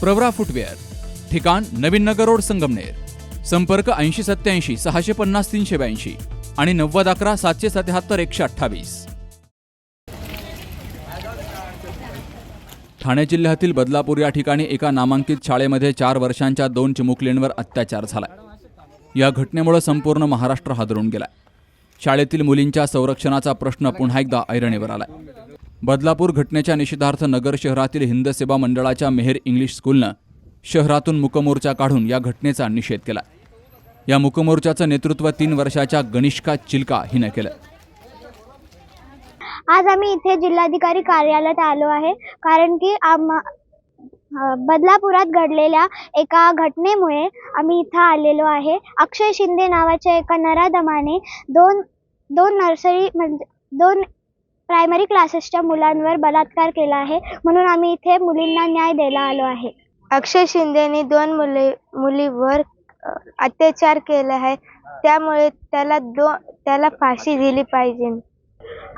Pravara footwear ठिकाण नवीन Nagar road Sangamner संपर्क ऐंशी सत्याऐंशी सहाशे पन्नास तीनशे ब्याऐंशी आणि नव्वद अकरा सातशे सत्याहत्तर एकशे अठ्ठावीस. ठाणे जिल्ह्यातील बदलापूर या ठिकाणी एका नामांकित शाळेमध्ये चार वर्षांच्या दोन चिमुकलींवर अत्याचार झाला या घटनेमुळे संपूर्ण महाराष्ट्र हादरून गेला शाळेतील मुलींच्या संरक्षणाचा प्रश्न पुन्हा एकदा ऐरणीवर आलाय. बदलापूर घटनेच्या निषेधार्थ नगर शहरातील हिंद सेवा मंडळाच्या मेहेर इंग्लिश स्कूलनं शहरातून मुकमोर्चा काढून या घटनेचा निषेध केला. या मुकमोर्चाचं नेतृत्व तीन वर्षाच्या गणिष्का चिल्का हिनं केलं. आज आम्ही इथे जिल्हाधिकारी कार्यालयात आलो आहे कारण की आम बदलापुरात घडलेल्या एका घटनेमुळे आम्ही इथं आलेलो आहे. अक्षय शिंदे नावाच्या एका नराधमाने दोन दोन नर्सरी म्हणजे दोन प्रायमरी क्लासेसच्या मुलांवर बलात्कार केला आहे. म्हणून आम्ही इथे मुलींना न्याय द्यायला आलो आहे. अक्षय शिंदेने दोन मुले मुलीवर अत्याचार केला आहे. त्यामुळे त्याला दो त्याला फाशी दिली पाहिजे.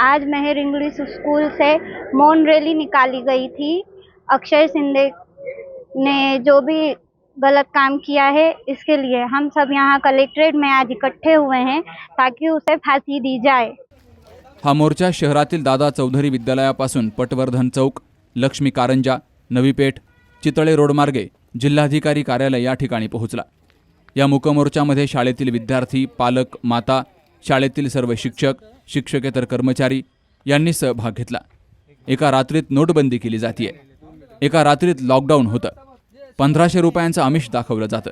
आज मेहर इंग्लिश स्कूल से मौन रैली निकाली गई थी. अक्षय शिंदे ने जो भी गलत काम किया है इसके लिए हम सब यहाँ कलेक्ट्रेट में आज इकट्ठे हुए हैं ताकि उसे फांसी दी जाए। हा मोर्चा शहरातील दादा चौधरी विद्यालयापासून पटवर्धन चौक लक्ष्मी कारंजा नवीपेठ चितळे रोडमार्गे जिल्हाधिकारी कार्यालय या ठिकाणी पोहोचला. या मुकमोर्चामध्ये शाळेतील विद्यार्थी पालक माता शाळेतील सर्व शिक्षक शिक्षकेतर कर्मचारी यांनी सहभाग घेतला. एका रात्रीत नोटबंदी केली जाते एका रात्रीत लॉकडाऊन होतं. पंधराशे रुपयांचं आमिष दाखवलं जातं.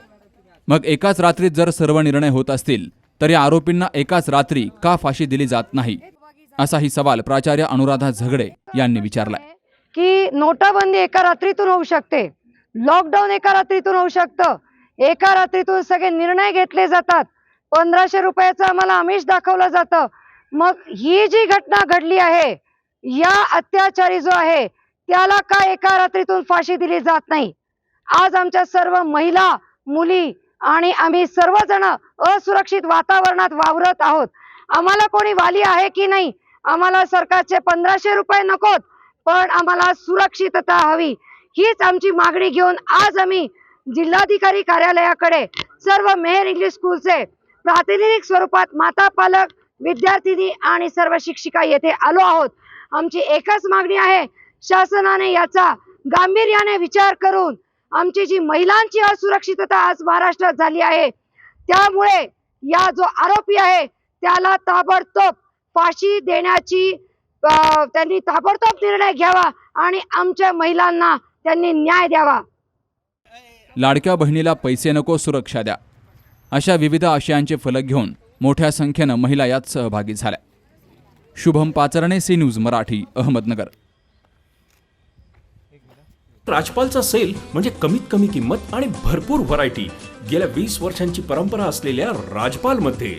मग एकाच रात्रीत जर सर्व निर्णय होत असतील तर या आरोपींना एकाच रात्री का फाशी दिली जात नाही? असाही सवाल प्राचार्य अनुराधा झगडे यांनी विचारला की नोटाबंदी एका रात्रीतून होऊ शकते. लॉकडाऊन एका रात्रीतून होऊ शकतं. एका रात्रीतून सगळे निर्णय घेतले जातात. पंधराशे रुपयाचं आम्हाला आमिष दाखवलं जातं. मग ही जी घटना घडली आहे या अत्याचारी जो आहे त्याला का एका रात्रीतून फाशी दिली जात नाही? आज आमच्या सर्व महिला मुली आणि आम्ही सर्वजण असुरक्षित वातावरणात वावरत आहोत. आम्हाला कोणी वाली आहे की नाही? आम्हाला सरकारचे पंधराशे रुपये नकोत पण आम्हाला सुरक्षितता हवी. हीच आमची मागणी घेऊन आज आम्ही जिल्हाधिकारी कार्यालयाकडे सर्व मेहर इंग्लिश स्कूलचे प्रातिनिधिक स्वरूपात माता पालक विद्यार्थिनी आणि सर्व शिक्षिका येथे आलो आहोत. आमची एकच मागणी आहे शासनाने याचा गांभीर्याने विचार करून आमची जी महिलांची असुरक्षितता आज महाराष्ट्रात झाली आहे त्यामुळे या जो आरोपी आहे त्याला ताबडतोब फाशी देण्याची त्यांनी ताबडतोब निर्णय घ्यावा आणि आमच्या महिलांना त्यांनी न्याय द्यावा. लाडक्या बहिणीला पैसे नको सुरक्षा द्या. अशा विविध आशयांचे फलक घेऊन मोठ्या संख्येनं महिला यात सहभागी झाल्या. Shubham Pacharne C news Marathi Ahmednagar. राजपालचा sale म्हणजे कमीत कमी किंमत आणि भरपूर व्हरायटी गेल्या वीस वर्षांची परंपरा असलेल्या राजपालमध्ये